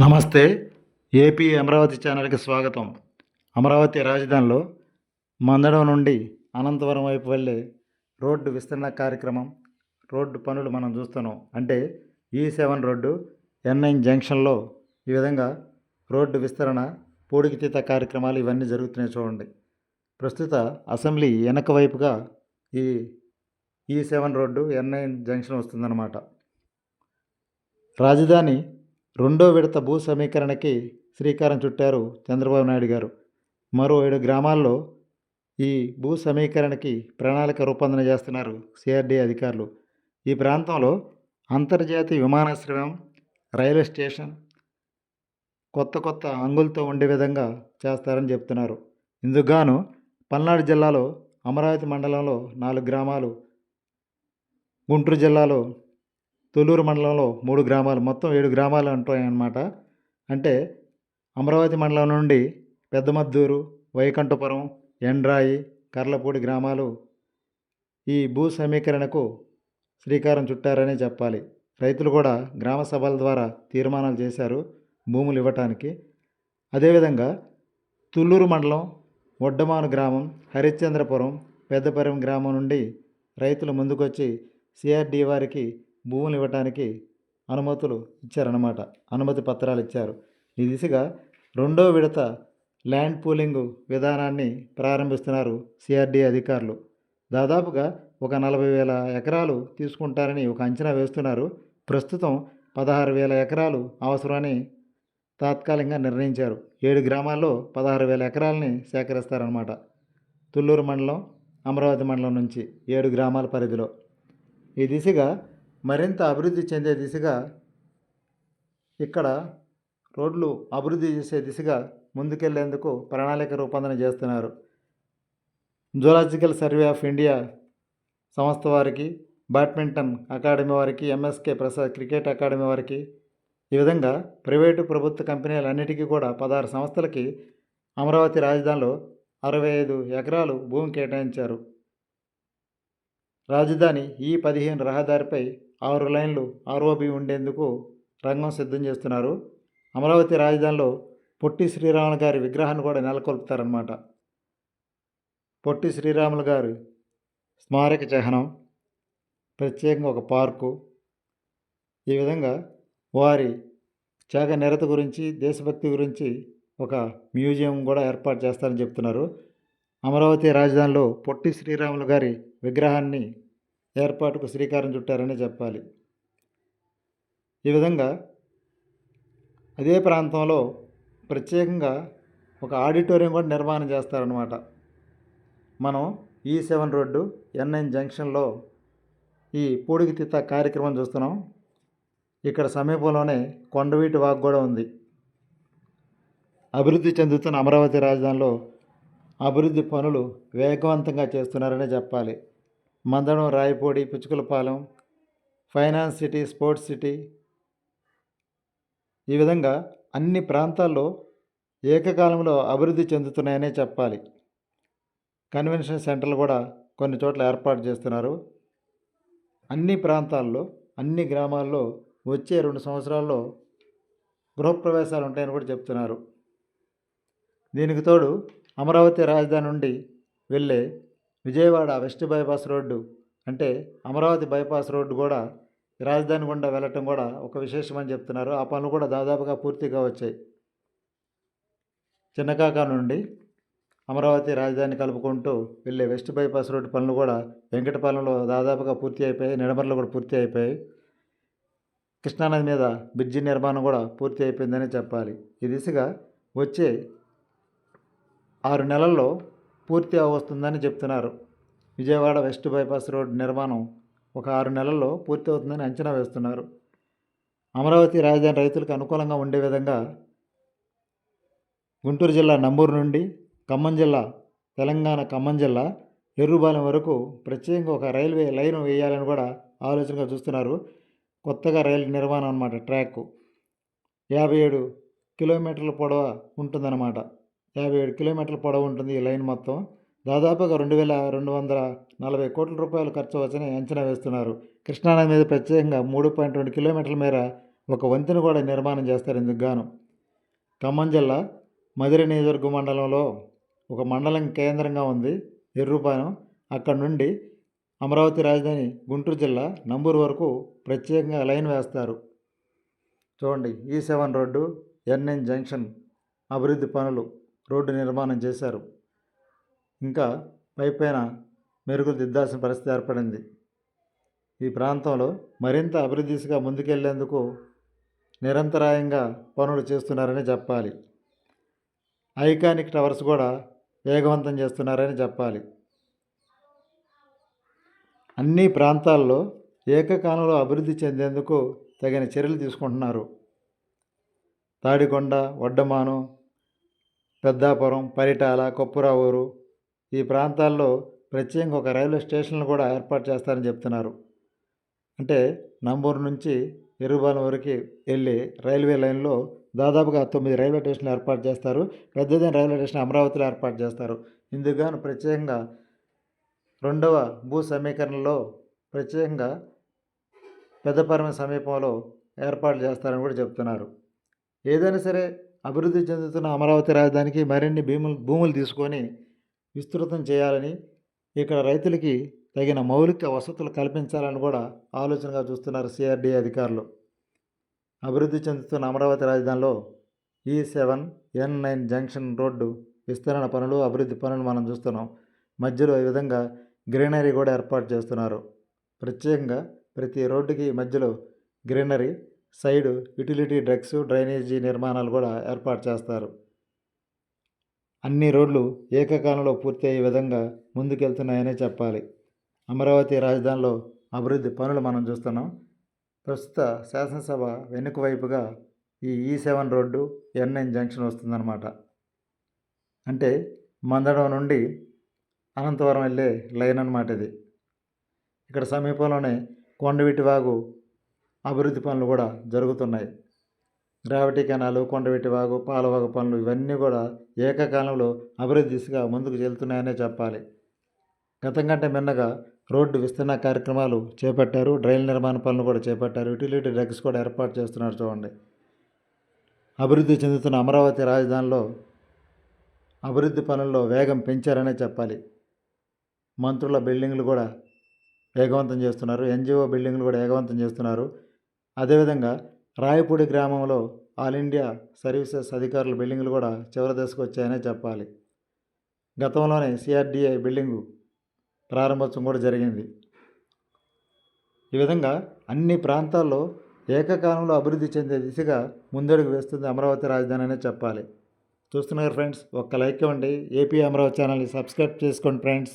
నమస్తే ఏపీ అమరావతి ఛానల్కి స్వాగతం. అమరావతి రాజధానిలో మందడం నుండి అనంతవరం వైపు వెళ్ళే రోడ్డు విస్తరణ కార్యక్రమం రోడ్డు పనులు మనం చూస్తున్నాం. అంటే ఈ సెవెన్ రోడ్డు ఎన్ఐన్ జంక్షన్లో ఈ విధంగా రోడ్డు విస్తరణ పూడికితీత కార్యక్రమాలు ఇవన్నీ జరుగుతున్నాయి చూడండి. ప్రస్తుత అసెంబ్లీ వెనక వైపుగా ఈ ఈ సెవెన్ రోడ్డు ఎన్ఐన్ జంక్షన్ వస్తుందన్నమాట. రాజధాని రెండో విడత భూ సమీకరణకి శ్రీకారం చుట్టారు చంద్రబాబు నాయుడు గారు. మరో ఏడు గ్రామాల్లో ఈ భూ సమీకరణకి ప్రణాళిక రూపొందన చేస్తున్నారు సిఆర్డీ అధికారులు. ఈ ప్రాంతంలో అంతర్జాతీయ విమానాశ్రయం రైల్వే స్టేషన్ కొత్త కొత్త అంగులతో ఉండే విధంగా చేస్తారని చెప్తున్నారు. ఇందుకుగాను పల్నాడు జిల్లాలో అమరావతి మండలంలో నాలుగు గ్రామాలు గుంటూరు జిల్లాలో తొలూరు మండలంలో మూడు గ్రామాలు మొత్తం ఏడు గ్రామాలు ఉంటాయన్నమాట. అంటే అమరావతి మండలం నుండి పెద్దమద్దూరు వైకంఠపురం ఎండ్రాయి కర్లపూడి గ్రామాలు ఈ భూ సమీకరణకు శ్రీకారం చుట్టారనే చెప్పాలి. రైతులు కూడా గ్రామ సభల ద్వారా తీర్మానాలు చేశారు భూములు ఇవ్వటానికి. అదేవిధంగా తుళ్ళూరు మండలం ఒడ్డమాను గ్రామం హరిశ్చంద్రపురం పెద్దపురం గ్రామం నుండి రైతులు ముందుకొచ్చి సిఆర్డి వారికి భూములు ఇవ్వటానికి అనుమతులు ఇచ్చారన్నమాట. అనుమతి పత్రాలు ఇచ్చారు. ఈ దిశగా రెండో విడత ల్యాండ్ పూలింగ్ విధానాన్ని ప్రారంభిస్తున్నారు సిఆర్డీ అధికారులు. దాదాపుగా ఒక నలభై వేల ఎకరాలు తీసుకుంటారని ఒక అంచనా వేస్తున్నారు. ప్రస్తుతం పదహారు వేల ఎకరాలు అవసరమని తాత్కాలికంగా నిర్ణయించారు. ఏడు గ్రామాల్లో పదహారు వేల ఎకరాలని సేకరిస్తారన్నమాట. తుళ్ళూరు మండలం అమరావతి మండలం నుంచి ఏడు గ్రామాల పరిధిలో. ఈ దిశగా మరింత అభివృద్ధి చెందే దిశగా ఇక్కడ రోడ్లు అభివృద్ధి చేసే దిశగా ముందుకెళ్ళేందుకు ప్రణాళిక రూపొందన చేస్తున్నారు. జూలాజికల్ సర్వే ఆఫ్ ఇండియా సంస్థ వారికి బ్యాడ్మింటన్ అకాడమీ వారికి ఎంఎస్కే ప్రసాద్ క్రికెట్ అకాడమీ వారికి ఈ విధంగా ప్రైవేటు ప్రభుత్వ కంపెనీలన్నిటికీ కూడా పదహారు సంస్థలకి అమరావతి రాజధానిలో అరవై ఐదు ఎకరాలు భూమి కేటాయించారు. రాజధాని ఈ పదిహేను రహదారిపై ఆరు లైన్లు ఆర్ఓబి ఉండేందుకు రంగం సిద్ధం చేస్తున్నారు. అమరావతి రాజధానిలో పొట్టి శ్రీరాములు గారి విగ్రహాన్ని కూడా నెలకొల్పుతారనమాట పొట్టి శ్రీరాములు గారి స్మారక చిహ్నం ప్రత్యేకంగా ఒక పార్కు. ఈ విధంగా వారి త్యాగ నిరత గురించి దేశభక్తి గురించి ఒక మ్యూజియం కూడా ఏర్పాటు చేస్తారని చెప్తున్నారు. అమరావతి రాజధానిలో పొట్టి శ్రీరాములు గారి విగ్రహాన్ని ఏర్పాటుకు శ్రీకారం చుట్టారనే చెప్పాలి. ఈ విధంగా అదే ప్రాంతంలో ప్రత్యేకంగా ఒక ఆడిటోరియం కూడా నిర్మాణం చేస్తారనమాట మనం e ఈ సెవెన్ రోడ్డు ఎన్ఐన్ జంక్షన్లో ఈ పూడికితీత కార్యక్రమం చూస్తున్నాం. ఇక్కడ సమీపంలోనే కొండవీటి వాక్ కూడా ఉంది. అభివృద్ధి చెందుతున్న అమరావతి రాజధానిలో అభివృద్ధి పనులు వేగవంతంగా చేస్తున్నారనే చెప్పాలి. Mandadam Rayapudi Pichukalapalem finance city sports city. ఈ విధంగా అన్ని ప్రాంతాల్లో ఏకకాలంలో అభివృద్ధి చెందుతున్నాయనే చెప్పాలి. కన్వెన్షన్ సెంటర్లు కూడా కొన్ని చోట్ల ఏర్పాటు చేస్తున్నారు. అన్ని ప్రాంతాల్లో అన్ని గ్రామాల్లో వచ్చే రెండు సంవత్సరాల్లో గృహప్రవేశాలు ఉంటాయని కూడా చెప్తున్నారు. దీనికి తోడు అమరావతి రాజధాని నుండి వెళ్ళే విజయవాడ వెస్ట్ బైపాస్ రోడ్డు అంటే అమరావతి బైపాస్ రోడ్డు కూడా రాజధాని గుండా వెళ్ళటం కూడా ఒక విశేషమని చెప్తున్నారు. ఆ పనులు కూడా దాదాపుగా పూర్తిగా వచ్చాయి. చిన్నకాక నుండి అమరావతి రాజధాని కలుపుకుంటూ వెళ్ళే వెస్ట్ బైపాస్ రోడ్డు పనులు కూడా వెంకటపాలెంలో దాదాపుగా పూర్తి అయిపోయాయి. నిడమర్లో కూడా పూర్తి అయిపోయాయి. కృష్ణానది మీద బ్రిడ్జి నిర్మాణం కూడా పూర్తి అయిపోయిందని చెప్పాలి. ఈ దిశగా వచ్చే ఆరు నెలల్లో పూర్తి వస్తుందని చెప్తున్నారు. విజయవాడ వెస్ట్ బైపాస్ రోడ్ నిర్మాణం ఒక ఆరు నెలల్లో పూర్తి అవుతుందని అంచనా వేస్తున్నారు. అమరావతి రాజధాని రైతులకు అనుకూలంగా ఉండే విధంగా గుంటూరు జిల్లా నంబూరు నుండి ఖమ్మం జిల్లా తెలంగాణ ఖమ్మం జిల్లా ఎర్రుబాలెం వరకు ప్రత్యేకంగా ఒక రైల్వే లైన్ వేయాలని కూడా ఆలోచనగా చూస్తున్నారు. కొత్తగా రైలు నిర్మాణం అనమాట ట్రాక్. యాభై ఏడు కిలోమీటర్ల పొడవ ఉంటుందన్నమాట. యాభై ఏడు కిలోమీటర్ల పొడవు ఉంటుంది ఈ లైన్ మొత్తం. దాదాపుగా రెండు వేల రెండు వందల నలభై కోట్ల రూపాయలు ఖర్చు వచ్చని అంచనా వేస్తున్నారు. కృష్ణానది మీద ప్రత్యేకంగా మూడు పాయింట్ రెండు కిలోమీటర్ల మేర ఒక వంతెన కూడా నిర్మాణం చేస్తారు ఇందుకు గాను. ఖమ్మం జిల్లా మధుర నియోజకవర్గ మండలంలో ఒక మండలం కేంద్రంగా ఉంది ఎర్రుపాలెం అక్కడ నుండి అమరావతి రాజధాని గుంటూరు జిల్లా నంబూరు వరకు ప్రత్యేకంగా లైన్ వేస్తారు. చూడండి ఈ సెవెన్ రోడ్డు ఎన్ఎన్ జంక్షన్ అభివృద్ధి పనులు. రోడ్డు నిర్మాణం చేశారు. ఇంకా పైపైన మెరుగులు దిద్దాల్సిన పరిస్థితి ఏర్పడింది. ఈ ప్రాంతంలో మరింత అభివృద్ధి దిశగా ముందుకెళ్ళేందుకు నిరంతరాయంగా పనులు చేస్తున్నారని చెప్పాలి. ఐకానిక్ టవర్స్ కూడా వేగవంతం చేస్తున్నారని చెప్పాలి. అన్ని ప్రాంతాల్లో ఏకకాలంలో అభివృద్ధి చెందేందుకు తగిన చర్యలు తీసుకుంటున్నారు. తాడికొండ వడ్డమాను పెద్దాపురం పరిటాల కొప్పురావూరు ఈ ప్రాంతాల్లో ప్రత్యేకంగా ఒక రైల్వే స్టేషన్లు కూడా ఏర్పాటు చేస్తారని చెప్తున్నారు. అంటే నంబూరు నుంచి ఎరుబాలెం వరకు వెళ్ళి రైల్వే లైన్లో దాదాపుగా తొమ్మిది రైల్వే స్టేషన్లు ఏర్పాటు చేస్తారు. పెద్దదైన రైల్వే స్టేషన్ అమరావతిలో ఏర్పాటు చేస్తారు. ఇందుకుగాను ప్రత్యేకంగా రెండవ భూ సమీకరణలో ప్రత్యేకంగా పెద్దపరమ సమీపంలో ఏర్పాటు చేస్తారని కూడా చెప్తున్నారు. ఏదైనా సరే అభివృద్ధి చెందుతున్న అమరావతి రాజధానికి మరిన్ని భూములు భూములు తీసుకొని విస్తృతం చేయాలని ఇక్కడ రైతులకి తగిన మౌలిక వసతులు కల్పించాలని కూడా ఆలోచనగా చూస్తున్నారు సిఆర్డీ అధికారులు. అభివృద్ధి చెందుతున్న అమరావతి రాజధానిలో ఈ seven N nine junction road విస్తరణ పనులు అభివృద్ధి పనులు మనం చూస్తున్నాం. మధ్యలో ఈ విధంగా గ్రీనరీ కూడా ఏర్పాటు చేస్తున్నారు. ప్రత్యేకంగా ప్రతి రోడ్డుకి మధ్యలో greenery side utility drugs drainage నిర్మాణాలు కూడా ఏర్పాటు చేస్తారు. అన్ని రోడ్లు ఏకకాలంలో పూర్తి అయ్యే విధంగా ముందుకెళ్తున్నాయనే చెప్పాలి. అమరావతి రాజధానిలో అభివృద్ధి పనులు మనం చూస్తున్నాం. ప్రస్తుత శాసనసభ వెనుక వైపుగా ఈ e ఈ సెవెన్ రోడ్డు ఎన్ఎన్ జంక్షన్ వస్తుందన్నమాట. అంటే మందడం నుండి అనంతవరం వెళ్ళే లైన్ అన్నమాట ఇది. ఇక్కడ సమీపంలోనే కొండవీటి వాగు అభివృద్ధి పనులు కూడా జరుగుతున్నాయి. గ్రావిటీ కెనాలు కొండవీటి వాగు పాలవాగు పనులు ఇవన్నీ కూడా ఏకకాలంలో అభివృద్ధి దిశగా ముందుకు వెళ్తున్నాయనే చెప్పాలి. గతం కంటే మిన్నగా రోడ్డు విస్తరణ కార్యక్రమాలు చేపట్టారు. డ్రైన్ నిర్మాణ పనులు కూడా చేపట్టారు. యూటిలిటీ డ్రగ్స్ కూడా ఏర్పాటు చేస్తున్నారు చూడండి. అభివృద్ధి చెందుతున్న అమరావతి రాజధానిలో అభివృద్ధి పనుల్లో వేగం పెంచారనే చెప్పాలి. మంత్రుల బిల్డింగ్లు కూడా వేగవంతం చేస్తున్నారు. ఎన్జిఓ బిల్డింగ్లు కూడా వేగవంతం చేస్తున్నారు. అదేవిధంగా రాయపూడి గ్రామంలో ఆల్ ఇండియా సర్వీసెస్ అధికారుల బిల్డింగ్లు కూడా చివరి దశకు వచ్చాయనే చెప్పాలి. గతంలోనే సిఆర్డిఐ బిల్డింగు ప్రారంభోత్సవం కూడా జరిగింది. ఈ విధంగా అన్ని ప్రాంతాల్లో ఏకకాలంలో అభివృద్ధి చెందే దిశగా ముందడుగు వేస్తుంది అమరావతి రాజధాని అనే చెప్పాలి. చూస్తున్నారు ఫ్రెండ్స్ ఒక్క లైక్ ఇవ్వండి. ఏపీ అమరావతి ఛానల్ని సబ్స్క్రైబ్ చేసుకోండి ఫ్రెండ్స్.